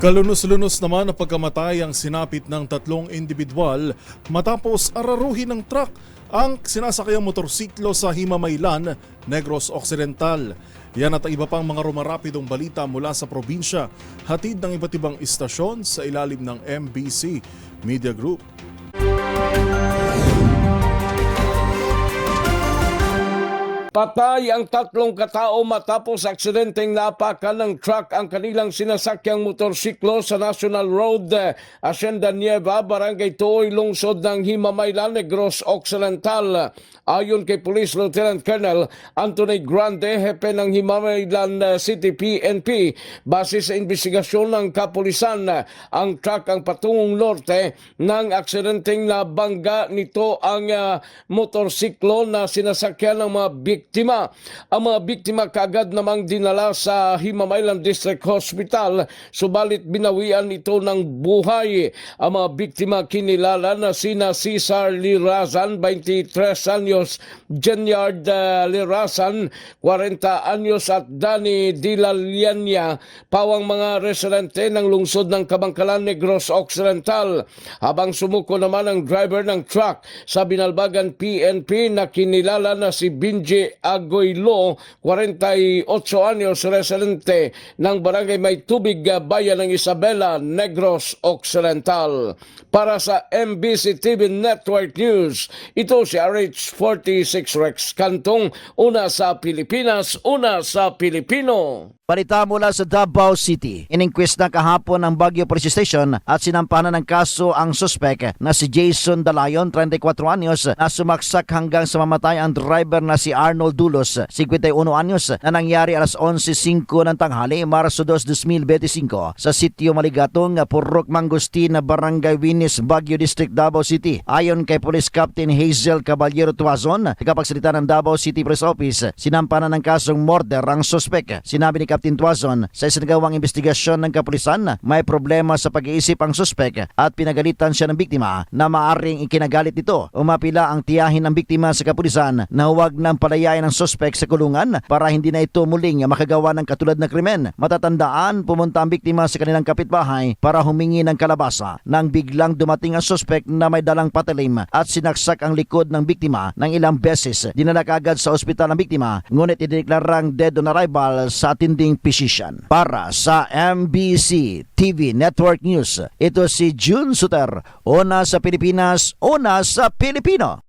Kalunos-lunos naman ang pagkamatay ang sinapit ng tatlong individual matapos araruhin ng truck ang sinasakayang motorsiklo sa Himamaylan, Negros Occidental. Yan at iba pang mga rumarapidong balita mula sa probinsya, hatid ng iba't ibang istasyon sa ilalim ng MBC Media Group. Patay ang tatlong katao matapos aksidenteng napakan ng truck ang kanilang sinasakyang motorsiklo sa National Road, eh, Hacienda Nieva, Barangay Tuoy, lungsod ng Himamaylan, Negros Occidental. Ayon kay Police Lieutenant Colonel Anthony Grande, hepe ng Himamaylan eh, City PNP, base sa investigasyon ng kapulisan, eh, ang truck ang patungong norte ng aksidenteng nabangga nito ang ah, motorsiklo na sinasakyan ng mga biktima. Ang mga biktima kaagad namang dinala sa Himamaylan District Hospital subalit binawian ito ng buhay. Ang mga biktima kinilala na sina Cesar Lirazan, 23 anyos, Jenyard uh, Lirazan, 40 anyos at Dani Dilalianya, pawang mga residente ng lungsod ng Kabangkalan Negros Occidental. Habang sumuko naman ang driver ng truck sa binalbagan PNP na kinilala na si Binji Agoylo, 48 anyos, residente ng barangay May Tubig, bayan ng Isabela, Negros Occidental. Para sa MBC TV Network News, ito si RH46 Rex Kantong, una sa Pilipinas, una sa Pilipino. Balita mula sa Davao City. Ininquest na kahapon ng Baguio Police Station at sinampanan ng kaso ang suspek na si Jason Dalayon, 34 anyos, na sumaksak hanggang sa mamatay ang driver na si Arnold Dulos, 51 anyos, na nangyari alas 11.05 ng tanghali, Marso 2, 2025 sa sitio Maligatong, Purok Mangustin, Barangay Winis, Baguio District, Davao City. Ayon kay Police Captain Hazel Caballero Tuazon, tagapagsalita ng Davao City Press Office, sinampanan ng kasong murder ang suspek. Sinabi ni Captain Tuazon sa isinagawang investigasyon ng kapulisan, may problema sa pag-iisip ang suspek at pinagalitan siya ng biktima na maaring ikinagalit nito. Umapila ang tiyahin ng biktima sa kapulisan na huwag nang palayain ang suspek sa kulungan para hindi na ito muling makagawa ng katulad na krimen. Matatandaan, pumunta ang biktima sa kanilang kapitbahay para humingi ng kalabasa nang biglang dumating ang suspek na may dalang patalim at sinaksak ang likod ng biktima ng ilang beses. Dinala kagad sa ospital ang biktima ngunit ideklarang dead on arrival sa atinding physician. Para sa MBC TV Network News, ito si June Suter, una sa Pilipinas, una sa Pilipino.